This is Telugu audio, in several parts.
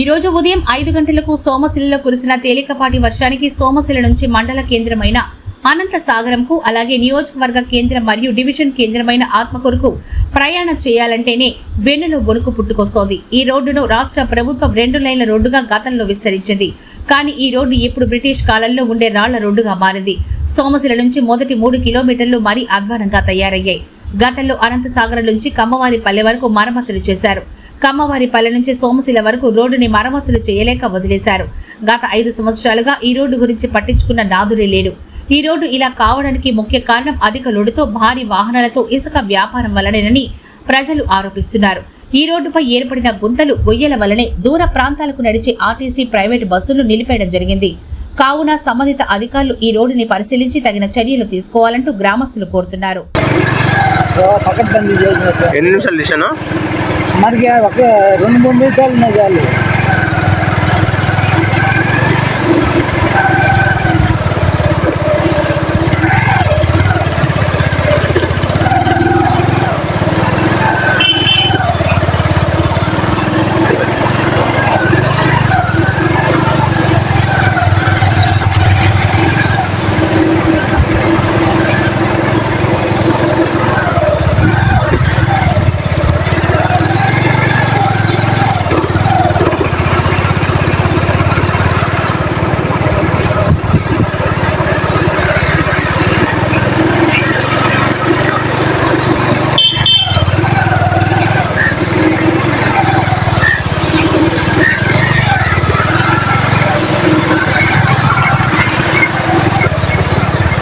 ఈ రోజు ఉదయం ఐదు గంటలకు సోమశిలలో కురిసిన తేలికపాటి వర్షానికి సోమశిల నుంచి మండల కేంద్రమైన అనంత సాగరంకు అలాగే నియోజకవర్గ కేంద్రం మరియు డివిజన్ కేంద్రమైన ఆత్మకూరుకు ప్రయాణం చేయాలంటేనే వెన్నులో వణుకు పుట్టుకొస్తోంది. ఈ రోడ్డును రాష్ట్ర ప్రభుత్వం రెండు లైన్ల రోడ్డుగా గతంలో విస్తరించింది. కానీ ఈ రోడ్డు ఇప్పుడు బ్రిటిష్ కాలంలో ఉండే రాళ్ళ రోడ్డుగా మారింది. సోమశిల నుంచి మొదటి మూడు కిలోమీటర్లు మరీ అధ్వానంగా తయారయ్యాయి. గతంలో అనంతసాగరం నుంచి కమ్మవారి పల్లె వరకు మరమ్మతులు చేశారు. కమ్మవారి పల్లె నుంచి సోమశిల వరకు రోడ్డుని మరమ్మతులు చేయలేక వదిలేశారు. గత ఐదు సంవత్సరాలుగా ఈ రోడ్డు గురించి పట్టించుకున్న నాదుడే లేడు. ఈ రోడ్డు ఇలా కావడానికి ముఖ్య కారణం అధిక లోడుతో భారీ వాహనాలతో ఇసుక వ్యాపారం వల్లనేనని ప్రజలు ఆరోపిస్తున్నారు. ఈ రోడ్డుపై ఏర్పడిన గుంతలు గొయ్యల వల్లనే దూర ప్రాంతాలకు నడిచే ఆర్టీసీ ప్రైవేటు బస్సులు నిలిపేయడం జరిగింది. కావున సంబంధిత అధికారులు ఈ రోడ్డుని పరిశీలించి తగిన చర్యలు తీసుకోవాలంటూ గ్రామస్తులు కోరుతున్నారు. మరి ఒక రెండు మూడు నిమిషాలు ఉన్నాయి చాలు.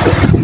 you